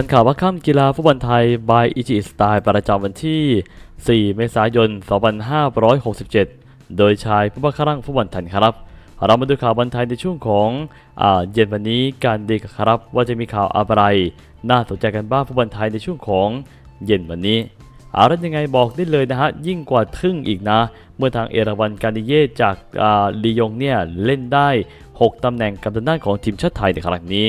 ทันข่าวว่าค่ำกีฬาฟุตบอลไทย by อิจิสไตล์ประจำวันที่ 4 เมษายน 2567 โดยชายผู้บังคับรังฟุตบอลไทยครับ เรามาดูข่าวบอลไทยในช่วงของอาเย็นวันนี้การดีกันครับ ว่าจะมีข่าวอะไร น่าสนใจกันบ้างฟุตบอลไทยในช่วงของเย็นวันนี้อารันยังไงบอกได้เลยนะฮะ ยิ่งกว่าทึ่งอีกนะ เมื่อทางเอราวันการดิเย่จากลียงเนี่ยเล่นได้ 6ตำแหน่งกับทางด้านของทีมชาติไทยในครั้งนี้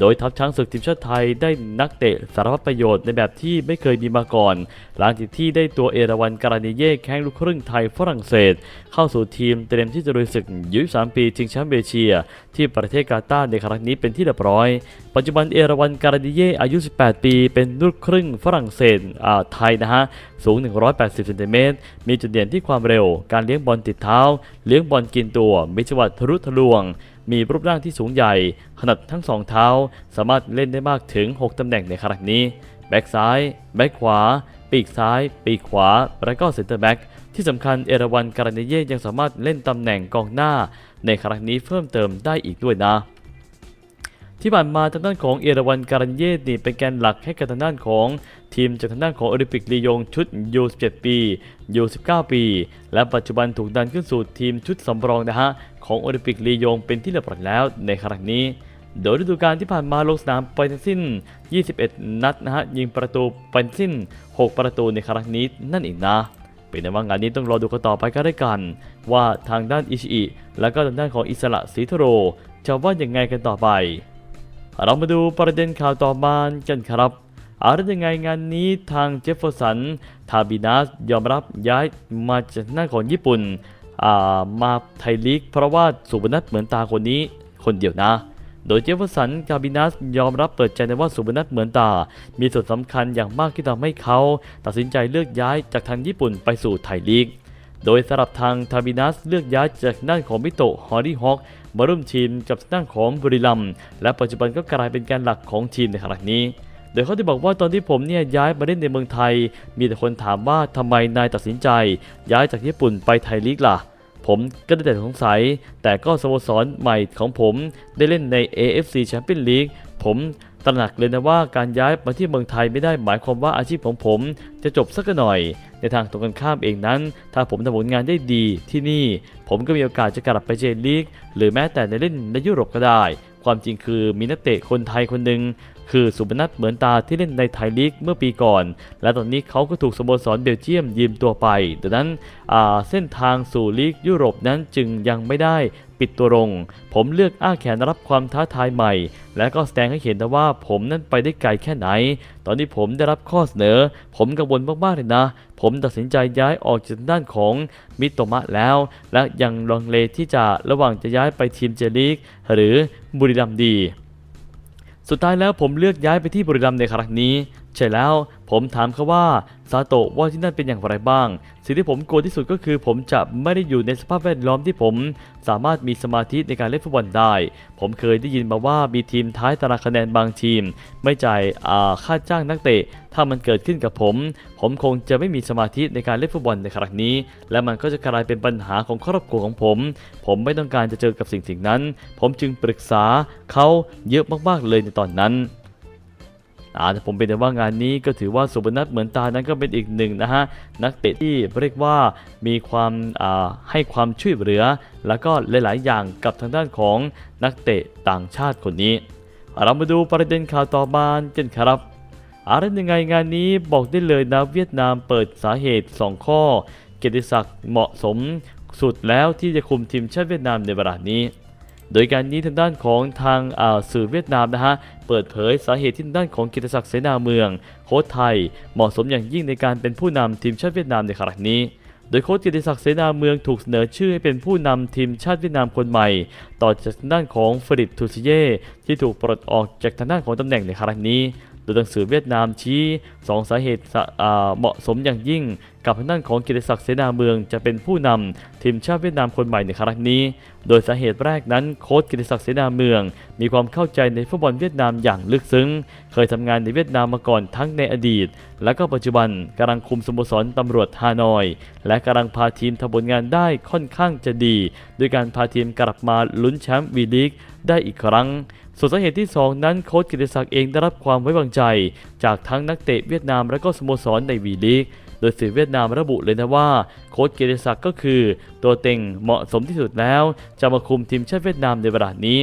โดยทัพช้างศึกทีมชาติไทยได้นักเตะสารพัดประโยชน์ในแบบที่ไม่เคยมีมาก่อน หลังจากที่ได้ตัวเอราวันการานิเย่แข้งลูกครึ่งไทยฝรั่งเศส เข้าสู่ทีมเตรียมที่จะลุยศึกยุ23ปีชิงแชมป์เอเชีย ที่ประเทศกาตาร์ในครั้งนี้เป็นที่เรียบร้อย ปัจจุบันเอราวันการานิเย่อายุ 18 ปี เป็นลูกครึ่งฝรั่งเศสอ่าไทยนะฮะสูง 180เซนติเมตรมีจุดเด่นที่ความเร็ว การเลี้ยงบอลติดเท้า เลี้ยงบอลกินตัวมีจังหวะทะลุทะลวง มีรูปร่างที่สูงใหญ่ ขนาดทั้งสองเท้า สามารถเล่นได้มากถึง 6 ตำแหน่งในครั้งนี้ แบ็กซ้าย แบ็กขวา ปีกซ้าย ปีกขวา และก็เซนเตอร์แบ็กที่สำคัญเอราวันการเนเย่ยังสามารถเล่นตำแหน่งกองหน้า ในครั้งนี้เพิ่มเติมได้อีกด้วยนะ ที่ผ่านมาทางด้านของเอราวันการันเยตนี่เป็นแกนหลักให้กับทางด้านของทีมจากทางด้านของโอลิมปิกลียงชุด U17 ปี U19 ปี และปัจจุบันถูกดันขึ้นสู่ทีมชุดสำรองนะฮะของโอลิมปิกลียงเป็นที่เรียบร้อยแล้วในครั้งนี้โดยฤดูกาลที่ผ่านมาลงสนามไปทั้งสิ้น 21 นัดนะฮะ ยิงประตูไปทั้งสิ้น 6 ประตูในครั้งนี้นั่นเองนะ เป็นในว่างานนี้ต้องรอดูกันต่อไปก็ได้กัน ว่าทางด้านอิชิอิและก็ทางด้านของอิสระศรีทโร จะว่าอยังไงกันต่อไป เรามาดูประเด็นข่าวต่อมากันครับอะไรยังไงงานนี้ทางเจฟเฟอร์สัน ทาบินัสยอมรับย้ายมาจากหน้าของญี่ปุ่นามาไทยลีก เพราะว่าสุบนัทเหมือนตาคนนี้คนเดียวนะ โดยเจฟเฟอร์สัน กาบินัสยอมรับเปิดใจในว่าสุบนัทเหมือนตา มีส่วนสำคัญอย่างมากที่ทำให้เขา ตัดสินใจเลือกย้ายจากทางญี่ปุ่นไปสู่ไทยลีก โดยสำหรับทางทาบินัสเลือกย้ายจากด้านของมิโตะฮอรี่ฮอค มาร่วมทีมกับนั่งของบุรีรัมย์และปัจจุบันก็กลายเป็นแกนหลักของทีมในขณะนี้โดยเขาได้บอกว่าตอนที่ผมเนี่ยย้ายมาเล่นในเมืองไทย มีแต่คนถามว่าทำไมนายตัดสินใจ ย้ายจากญี่ปุ่นไปไทยลีกล่ะ ผมก็ได้แต่สงสัย แต่ก็สโมสรใหม่ของผมได้เล่นใน AFC Champions League ผม ตระหนักเลยนะว่าการย้ายมาที่เมืองไทยไม่ได้หมายความว่าอาชีพของผมจะจบสักหน่อย ในทางตรงกันข้ามเองนั้น ถ้าผมทำผลงานได้ดีที่นี่ ผมก็มีโอกาสจะกลับไปเจลีก หรือแม้แต่ในเล่นในยุโรปก็ได้ ความจริงคือมีนักเตะคนไทยคนหนึ่งคือสุบนัทเหมือนตาที่เล่นในไทยลีกเมื่อปีก่อน และตอนนี้เขาก็ถูกสโมสรเบลเยียมยืมตัวไปดังนั้นเส้นทางสู่ลีกยุโรปนั้นจึงยังไม่ได้ ปิดตัวลง ผมเลือกอ้าแขนรับความท้าทายใหม่ และก็แสดงให้เห็นนะว่าผมนั้นไปได้ไกลแค่ไหน ตอนนี้ผมได้รับข้อเสนอ ผมกังวลมากๆเลยนะ ผมตัดสินใจย้ายออกจากด้านของมิโตมะแล้ว และยังลังเลที่จะระหว่างจะย้ายไปทีมเจลีกหรือบุรีรัมดี สุดท้ายแล้วผมเลือกย้ายไปที่บุรีรัมในครั้งนี้ ใช่แล้ว ผมถามเขาว่าซาโตะว่าที่นั่นเป็นอย่างไรบ้าง สิ่งที่ผมกลัวที่สุดก็คือผมจะไม่ได้อยู่ในสภาพแวดล้อมที่ผม สามารถมีสมาธิในการเล่นฟุตบอลได้ ผมเคยได้ยินมาว่ามีทีมท้ายตารางคะแนนบางทีม ไม่จ่ายค่าจ้างนักเตะ ถ้ามันเกิดขึ้นกับผม ผมคงจะไม่มีสมาธิในการเล่นฟุตบอลในครั้งนี้ และมันก็จะกลายเป็นปัญหาของครอบครัวของผม ผมไม่ต้องการจะเจอกับสิ่งสิ่งนั้น ผมจึงปรึกษาเขาเยอะมากๆเลยในตอนนั้น อ่าแต่ผมเป็นแต่ว่างานนี้ก็ถือว่าสุบนัทเหมือนตานั้นก็เป็นอีกหนึ่งนะฮะนักเตะที่เรียกว่ามีความอ่าให้ความช่วยเหลือ แล้วก็หลาย ๆ อย่างกับทางด้านของนักเตะต่างชาติคนนี้ เรามาดูประเด็นข่าวต่อมากันครับอะไรยังไงงานนี้บอกได้เลยนะเวียดนามเปิดสาเหตุ 2 ข้อ เกียรติศักดิ์เหมาะสมสุดแล้วที่จะคุมทีมชาติเวียดนามในเวลานี้ โดยการนี้ทางด้านของทางสื่อเวียดนามนะฮะเปิดเผยสาเหตุที่ทางด้านของกิตศักดิ์เสนาเมือง โค้ชไทย เหมาะสมอย่างยิ่งในการเป็นผู้นำทีมชาติเวียดนามในครั้งนี้โดยโค้ชกิติศักดิ์เสนาเมืองถูกเสนอชื่อให้เป็นผู้นำทีมชาติเวียดนามคนใหม่ ต่อจากทางด้านของฟริดทูซิเย่ที่ถูกปลดออกจากทางด้านของตำแหน่งในครั้งนี้ โดยหนังสือเวียดนามชี้สองสาเหตุเหมาะสมอย่างยิ่ง กับทางด้านของกิติศักดิ์เสนาเมืองจะเป็นผู้นำทีมชาติเวียดนามคนใหม่ในครั้งนี้ โดยสาเหตุแรกนั้นโค้ชกิติศักดิ์เสนาเมือง มีความเข้าใจในฟุตบอลเวียดนามอย่างลึกซึ้ง เคยทำงานในเวียดนามมาก่อนทั้งในอดีต และก็ปัจจุบันกำลังคุมสโมสรตำรวจฮานอย และกำลังพาทีมทำผลงานได้ค่อนข้างจะดี ด้วยการพาทีมกลับมาลุ้นแชมป์วีลีกได้อีกครั้ง ส่วนสาเหตุที่ 2 นั้นโค้ชกิติศักดิ์เองได้รับความไว้วางใจ จากทั้งนักเตะเวียดนามและก็สโมสรในวีลีกโดยสื่อเวียดนามระบุเลยนะว่าโค้ชเกียรติศักดิ์ก็คือ ตัวเต็งเหมาะสมที่สุดแล้ว จะมาคุมทีมชาติเวียดนามในเวลานี้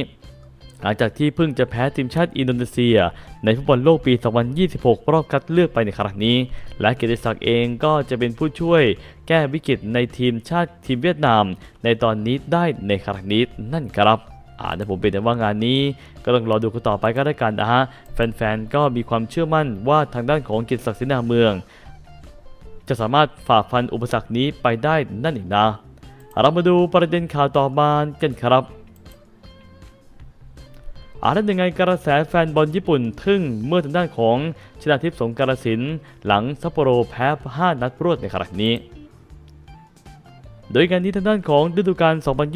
หลังจากที่เพิ่งจะแพ้ทีมชาติอินโดนีเซีย ในฟุตบอลโลกปี 2026 รอบคัดเลือกไปในครั้งนี้ และเกียรติศักดิ์เองก็จะเป็นผู้ช่วย แก้วิกฤตในทีมชาติทีมเวียดนาม ในตอนนี้ได้ในครั้งนี้นั่นครับ อ่าแต่ผมเป็นแต่ว่างานนี้ก็ต้องรอดูกันต่อไปก็ได้วกันนะฮะแฟนๆก็มีความเชื่อมั่นว่าทางด้านของกิตติศักดิ์ศินาเมือง จะสามารถฝ่าฟันอุปสรรคนี้ไปได้นั่นเองนะเรามาดูประเด็นข่าวต่อมากันครับอาจจะยังไงกระแสแฟนบอลญี่ปุ่นทึ่งเมื่อทางด้านของชนาทิพย์สงกรสินหลังซัปโปโรแพ้ 5 นัดรวดในครั้งนี้ โดยการนี้ทางด้านของฤดูกาล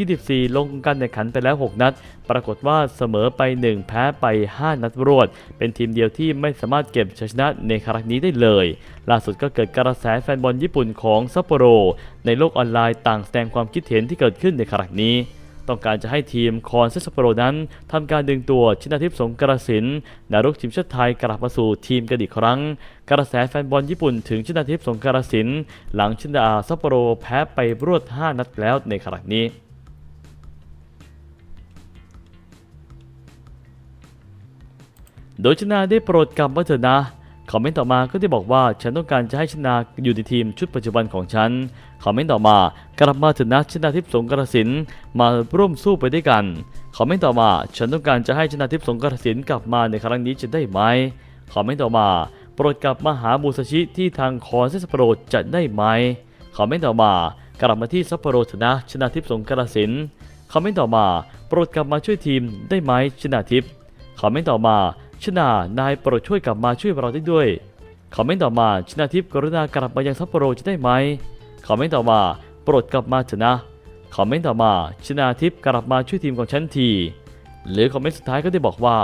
2024 ลงการแข่งขันไปแล้ว 6 นัด ปรากฏว่าเสมอไป 1 แพ้ไป 5 นัดรวด เป็นทีมเดียวที่ไม่สามารถเก็บชัยชนะในครั้งนี้ได้เลย ล่าสุดก็เกิดกระแสแฟนบอลญี่ปุ่นของซัปโปโร ในโลกออนไลน์ต่างแสดงความคิดเห็นที่เกิดขึ้นในครั้งนี้ ต้องการจะให้ทีมคอนเซซัปโปโรนั้นทำการดึงตัวชินาทิพย์สงกระสินทร์ดารุกทีมชาติไทยกลับมาสู่ทีมกันอีกครั้ง กระแสแฟนบอลญี่ปุ่นถึงชินาทิพย์สงกระสินหลังชินาซัปโปโรแพ้ไปรวด 5 นัดแล้วในครั้งนี้โดยชนาได้โปรดกลับมาเถอะนะ คอมเมนต์ต่อมาก็ได้บอกว่าฉันต้องการจะให้ชนาอยู่ในทีมชุดปัจจุบันของฉัน คอมเมนต์ต่อมากลับมาเถอะนะชนาทิพย์สงกรสินมาร่วมสู้ไปด้วยกัน คอมเมนต์ต่อมาฉันต้องการจะให้ชนาทิพย์สงกรสินกลับมาในครั้งนี้จะได้ไหม คอมเมนต์ต่อมา โปรดกลับมาหามูซาชิที่ทางคอนเซสโปโรจะได้ไหม คอมเมนต์ต่อมากลับมาที่ซัปโปโรเถอะนะชนาทิพย์สงกรสินคอมเมนต์ต่อมา โปรดกลับมาช่วยทีมได้ไหมชนาทิพย์คอมเมนต์ต่อมา ชนานายโปรดช่วยกลับมาช่วยเราได้ด้วยคอมเมนต์ต่อมาชนาทิพย์กรุณากลับมายังซัปโปโรจะได้ไหมคอมเมนต์ต่อมาโปรดกลับมาเถอะนะคอมเมนต์ต่อมาชนาทิพย์กลับมาช่วยทีมของฉันที หรือคอมเมนต์สุดท้ายก็ได้บอกว่า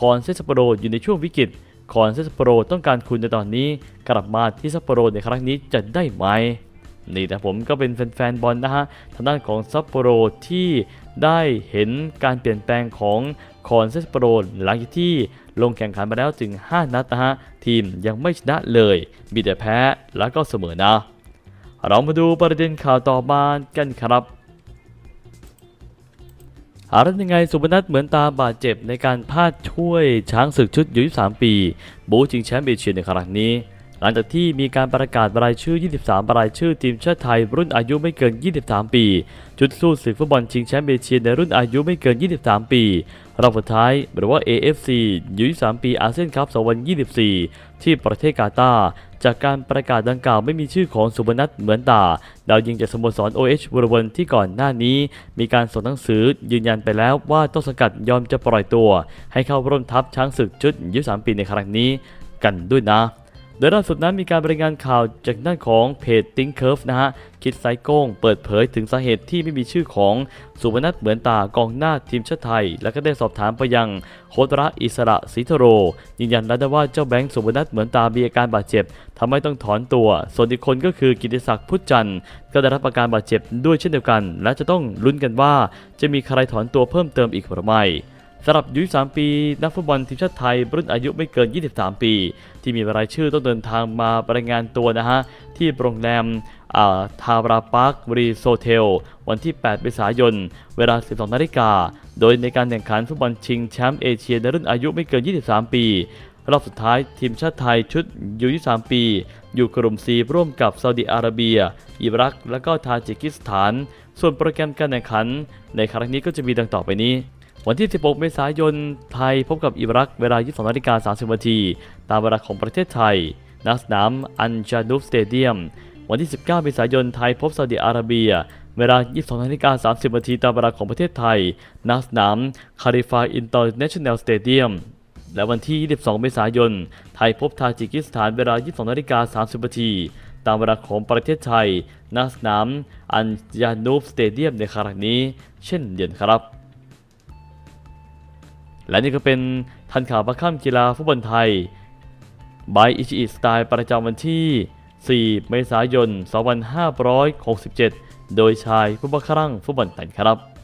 คอนเซซัปโปโรอยู่ในช่วงวิกฤตคอนเซซัปโปโรต้องการคุณในตอนนี้ กลับมาที่ซัปโปโรในครั้งนี้จะได้ไหม นี่แต่ผมก็เป็นแฟนๆบอลนะฮะทางด้านของซัปโปโรที่ได้เห็นการเปลี่ยนแปลงของคอนเซสโปโรหลังจากที่ลงแข่งขันมาแล้วถึง 5 นัดนะฮะทีมยังไม่ชนะเลย มีแต่แพ้แล้วก็เสมอนะ เรามาดูประเด็นข่าวต่อมากันครับอารันยังไงสุพนัทเหมือนตาบาดเจ็บในการพลาดช่วยช้างศึกชุดอายุ23 ปี บูชิงแชมป์เอเชียในครั้งนี้ หลังจากที่มีการประกาศรายชื่อ 23 รายชื่อทีมชาติไทย รุ่นอายุไม่เกิน 23 ปีจุดสู้ศึกฟุตบอลชิงแชมป์เอเชียในรุ่นอายุไม่เกิน 23 ปี รอบสุดท้ายหรือว่า AFC 23 ปีอาเซียนคัพ2024 ที่ประเทศกาตาร์จากการประกาศดังกล่าวไม่มีชื่อของสุบนัทเหมือนตา ดาวยิงจากสโมสร OH บุรวนที่ก่อนหน้านี้ มีการส่งหนังสือยืนยันไปแล้วว่าต้นสังกัดยอมจะปล่อยตัว ให้เข้าร่วมทัพช้างศึกชุด 23 ปีในครั้งนี้ กันด้วยนะ โดยล่าสุดนั้นมีการรายงานข่าวจากด้านของเพจ Think Curve นะฮะ คิดไซโก้งเปิดเผยถึงสาเหตุที่ไม่มีชื่อของสุวรรณัทเหมือนตากองหน้าทีมชาติไทย แล้วก็ได้สอบถามไปยังโคตระอิสระศรีธโร ยืนยันแล้วว่าเจ้าแบงค์สุวรรณัทเหมือนตามีอาการบาดเจ็บทำให้ต้องถอนตัว ส่วนอีกคนก็คือกิติศักดิ์พุทธจันทร์ก็ได้รับอาการบาดเจ็บด้วยเช่นเดียวกัน และจะต้องลุ้นกันว่าจะมีใครถอนตัวเพิ่มเติมอีกหรือไม่ สำหรับยุ23 ปีนักฟุตบอลทีมชาติไทยรุ่นอายุไม่เกิน 23 ปี ที่มีรายชื่อต้องเดินทางมารายงานตัวนะฮะ ที่โรงแรมอ่าทาราปาร์ครีโซเทล วันที่ 8 เมษายน เวลา 12 นาฬิกา โดยในการแข่งขันฟุตบอลชิงแชมป์เอเชียในรุ่นอายุไม่เกิน 23 ปี รอบสุดท้ายทีมชาติไทยชุดยู23 ปี อยู่กลุ่ม C ร่วมกับซาอุดิอาระเบีย อิรัก และก็ทาจิกิสถาน ส่วนโปรแกรมการแข่งขัน ในครั้งนี้ก็จะมีดังต่อไปนี้ วันที่ 16 เมษายน ไทยพบกับอิรักเวลา 22นาฬิกา30นาทีตามเวลาของประเทศไทยณสนามอันจานุฟสเตเดียม วันที่ 19 เมษายน ไทยพบซาอุดิอาระเบีย เวลา 22นาฬิกา30นาทีตามเวลาของประเทศไทยณสนามคาริฟาอินเตอร์เนชั่นแนลสเตเดียมและวันที่ 22 เมษายน ไทยพบทาจิกิสถานเวลา 22นาฬิกา30นาทีตามเวลาของประเทศไทยณสนามอันยานูฟสเตเดียมในครั้งนี้ เช่นเดียวครับ และนี่ก็เป็นทันข่าวประค่ำกีฬาฟุตบอลไทยบายอิชิอิสไตล์ประจำวันที่ 4 เมษายน 2567 โดยชายผู้บังคับฟุตบอลไทยครับ